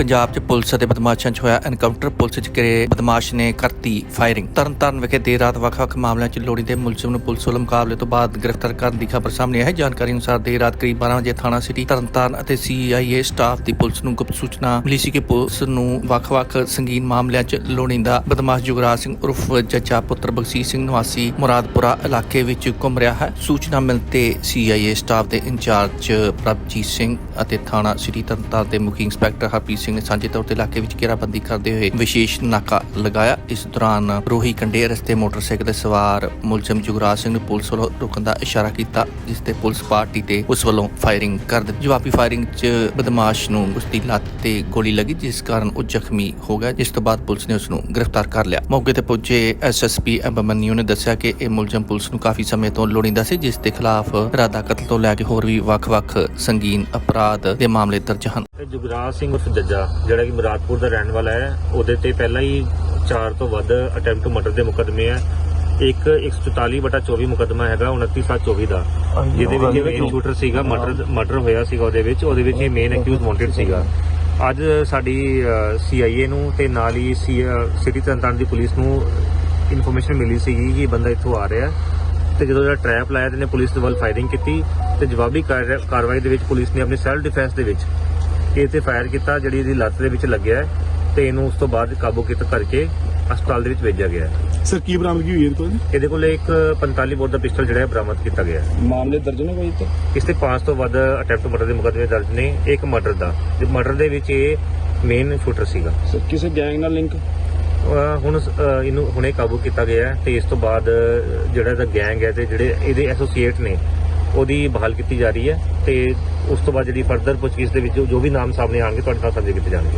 ਪੰਜਾਬ 'ਚ ਪੁਲਿਸ ਅਤੇ ਬਦਮਾਸ਼ਾਂ 'ਚ ਹੋਇਆ ਐਨਕਾਊਂਟਰ ਪੁਲਿਸ 'ਚ ਘਿਰੇ ਬਦਮਾਸ਼ ਨੇ ਕਰਤੀ ਫਾਇਰਿੰਗ ਤਰਨਤਾਰਨ ਵਿਖੇ ਦੇਰ ਰਾਤ ਵੱਖ-ਵੱਖ ਮਾਮਲਿਆਂ 'ਚ ਲੋੜੀਂਦੇ ਮੁਲਜ਼ਮ ਨੂੰ ਪੁਲਿਸ ਵੱਲੋਂ ਮੁਕਾਬਲੇ ਤੋਂ ਬਾਅਦ ਗ੍ਰਿਫਤਾਰ ਕਰਨ ਦੀ ਖਬਰ ਸਾਹਮਣੇ ਆਈ ਜਾਣਕਾਰੀ ਅਨੁਸਾਰ ਦੇਰ ਰਾਤ ਕਰੀਬ 12 ਵਜੇ ਥਾਣਾ ਸਿਟੀ, ਤਰਨਤਾਰਨ ਅਤੇ ਸੀਆਈਏ ਸਟਾਫ ਦੀ ਪੁਲਿਸ ਨੂੰ ਗੁਪਤ ਸੂਚਨਾ ਮਿਲੀ ਸੀ ਕਿ ਪੁਲਿਸ ਨੂੰ ਵੱਖ-ਵੱਖ ਸੰਗੀਨ ਮਾਮਲਿਆਂ 'ਚ ਲੋੜੀਂਦਾ ਬਦਮਾਸ਼ ਜੁਗਰਾਜ ਸਿੰਘ ਉਰਫ ਜੱਜਾ ਪੁੱਤਰ ਬਖਸ਼ੀਸ਼ ਸਿੰਘ ਨਿਵਾਸੀ ਮੁਰਾਦਪੁਰਾ ਇਲਾਕੇ ਵਿੱਚ ਘੁੰਮ ਰਿਹਾ ਹੈ। ਸੂਚਨਾ ਮਿਲ ਤੇ ਸੀਆਈਏ ਸਟਾਫ ਦੇ ਇੰਚਾਰਜ ਪ੍ਰਭਜੀਤ ਸਿੰਘ ਅਤੇ ਥਾਣਾ ਸਿਟੀ, ਤਰਨਤਾਰਨ ਦੇ ਮੁਖੀ ਇੰਸਪੈਕਟਰ ਹਰਪ੍ਰੀਤ ਸਿੰਘ ਸਾਂਝੇ ਤੌਰ ਤੇ ਇਲਾਕੇ ਵਿੱਚ ਘੇਰਾਬੰਦੀ ਕਰਦੇ ਹੋਏ ਵਿਸ਼ੇਸ਼ ਨਾਕਾ ਲਗਾਇਆ। ਇਸ ਦੌਰਾਨ ਰੋਹੀ ਕੰਡੇ ਰਸਤੇ ਮੋਟਰਸਾਈਕਲ ਤੇ ਸਵਾਰ ਮੁਲਜ਼ਮ ਜੁਗਰਾਜ ਸਿੰਘ ਨੂੰ ਪੁਲਿਸ ਵੱਲੋਂ ਰੁਕਣ ਦਾ ਇਸ਼ਾਰਾ ਕੀਤਾ, ਜਿਸ ਤੇ ਪੁਲਿਸ ਪਾਰਟੀ ਤੇ ਉਸ ਵੱਲੋਂ ਫਾਇਰਿੰਗ ਕਰ ਦਿੱਤੀ। ਜਵਾਬੀ ਫਾਇਰਿੰਗ 'ਚ ਬਦਮਾਸ਼ ਨੂੰ ਉਸ ਦੀ ਲੱਤ ਤੇ ਗੋਲੀ ਲੱਗੀ, ਜਿਸ ਕਾਰਨ ਉਹ ਜ਼ਖਮੀ ਹੋ ਗਿਆ, ਜਿਸ ਤੋਂ ਬਾਅਦ ਪੁਲਿਸ ਨੇ ਉਸ ਨੂੰ ਗ੍ਰਿਫਤਾਰ ਕਰ ਲਿਆ। ਮੌਕੇ ਤੇ ਪਹੁੰਚੇ ਐਸਐਸਪੀ ਅਬਮਨਿਊ ਨੇ ਦੱਸਿਆ ਕਿ ਇਹ ਮੁਲਜ਼ਮ ਪੁਲਿਸ ਨੂੰ ਕਾਫੀ ਸਮੇਂ ਤੋਂ ਲੋੜੀਂਦਾ ਸੀ, ਜਿਸ ਦੇ ਖਿਲਾਫ ਇਰਾਦਾ ਕਤਲ ਤੋਂ ਲੈ ਕੇ ਹੋਰ ਵੀ ਵੱਖ-ਵੱਖ ਸੰਗੀਨ ਅਪਰਾਧ ਦੇ ਮਾਮਲੇ ਦਰਜ ਹਨ। ਜੁਗਰਾਜ ਸਿੰਘ ਉਰਫ ਜੱਜਾ ਜਿਹੜਾ ਕਿ ਮੁਰਾਦਪੁਰ ਦਾ ਰਹਿਣ ਵਾਲਾ ਹੈ ਉਹਦੇ ਤੇ ਪਹਿਲਾਂ ਹੀ 4 ਤੋਂ ਵੱਧ ਅਟੈਂਪਟ ਮਰਡਰ ਦੇ ਮੁਕੱਦਮੇ ਹੈ ਇੱਕ 144 ਬਟਾ 24 ਮੁਕੱਦਮਾ ਹੈਗਾ 29/24 ਦਾ। ਜਿਹਦੇ ਵਿੱਚ ਮੇਨ ਸ਼ੂਟਰ ਸੀਗਾ ਮਰਡਰ ਮਰਡਰ ਹੋਇਆ ਸੀਗਾ ਉਹਦੇ ਵਿੱਚ ਉਹਦੇ ਵਿੱਚ ਇਹ ਮੇਨ ਅਕਿਊਜ਼ ਵਾਂਟਡ ਸੀਗਾ। ਅੱਜ ਸਾਡੀ ਸੀਆਈਏ ਨੂੰ ਤੇ ਨਾਲ ਹੀ ਸਿਟੀ ਤਰਨਤਾਰਨ ਦੀ ਪੁਲਿਸ ਨੂੰ ਇਨਫੋਰਮੇਸ਼ਨ ਮਿਲੀ ਸੀਗੀ ਕਿ ਬੰਦਾ ਇੱਥੋਂ ਆ ਰਿਹਾ ਤੇ ਜਦੋਂ ਜਿਹੜਾ ਟ੍ਰੈਪ ਲਾਇਆ ਤੇ ਨੇ ਪੁਲਿਸ ਦੇ ਵੱਲ ਫਾਇਰਿੰਗ ਕੀਤੀ ਤੇ ਜਵਾਬੀ ਕਾਰ- ਕਾਰਵਾਈ ਦੇ ਵਿੱਚ ਪੁਲਿਸ ਨੇ ਆਪਣੀ ਸੈਲਫ ਡਿਫੈਂਸ ਦੇ ਵਿੱਚ ਇਹ ਤੇ ਫਾਇਰ ਕੀਤਾ ਜਿਹੜੀ ਇਹਦੀ ਲੱਤ ਦੇ ਵਿੱਚ ਲੱਗਿਆ ਹੈ ਤੇ ਇਹਨੂੰ ਉਸ ਤੋਂ ਬਾਅਦ ਕਾਬੂ ਕੀਤਾ ਕਰਕੇ ਹਸਪਤਾਲ ਦੇ ਵਿੱਚ ਭੇਜਿਆ ਗਿਆ ਹੈ। ਸਰ ਕੀ ਬਰਾਮਦਗੀ ਹੋਈ ਇਹਦੇ ਕੋਲ ਜੀ? ਇਹਦੇ ਕੋਲ ਇੱਕ 45 ਬੋਰ ਦਾ ਪਿਸਟਲ ਜਿਹੜਾ ਹੈ ਬਰਾਮਦ ਕੀਤਾ ਗਿਆ ਹੈ। ਮਾਮਲੇ ਦਰਜ ਨੇ ਕੋਈ ਤੇ ਇਸ ਤੇ 5 ਤੋਂ ਵੱਧ ਅਟੈਂਪਟ ਮਰਡਰ ਦੇ ਮੁਕੱਦਮੇ ਦਰਜ ਨੇ ਇੱਕ ਮਰਡਰ ਦਾ। ਤੇ ਮਰਡਰ ਦੇ ਵਿੱਚ ਇਹ ਮੇਨ ਸ਼ੂਟਰ ਸੀਗਾ। ਸਰ ਕਿਸੇ ਗੈਂਗ ਨਾਲ ਲਿੰਕ ਹੁਣ ਇਹਨੂੰ ਹੁਣੇ ਕਾਬੂ ਕੀਤਾ ਗਿਆ ਹੈ ਤੇ ਇਸ ਤੋਂ ਬਾਅਦ ਜਿਹੜਾ ਇਹਦਾ ਗੈਂਗ ਹੈ ਤੇ ਜਿਹੜੇ ਇਹਦੇ ਐਸੋਸੀਏਟ ਨੇ ਉਹਦੀ ਬਹਾਲ ਕੀਤੀ ਜਾ ਰਹੀ ਹੈ ਤੇ ਉਸ ਤੋਂ ਬਾਅਦ ਜਿਹੜੀ ਫਰਦਰ ਪੁੱਛਗਿੱਛ ਦੇ ਵਿੱਚ ਜੋ- ਵੀ ਨਾਮ ਸਾਹਮਣੇ ਆਣਗੇ ਤੁਹਾਡੇ ਨਾਲ ਸਾਂਝੇ ਕੀਤੇ ਜਾਣਗੇ।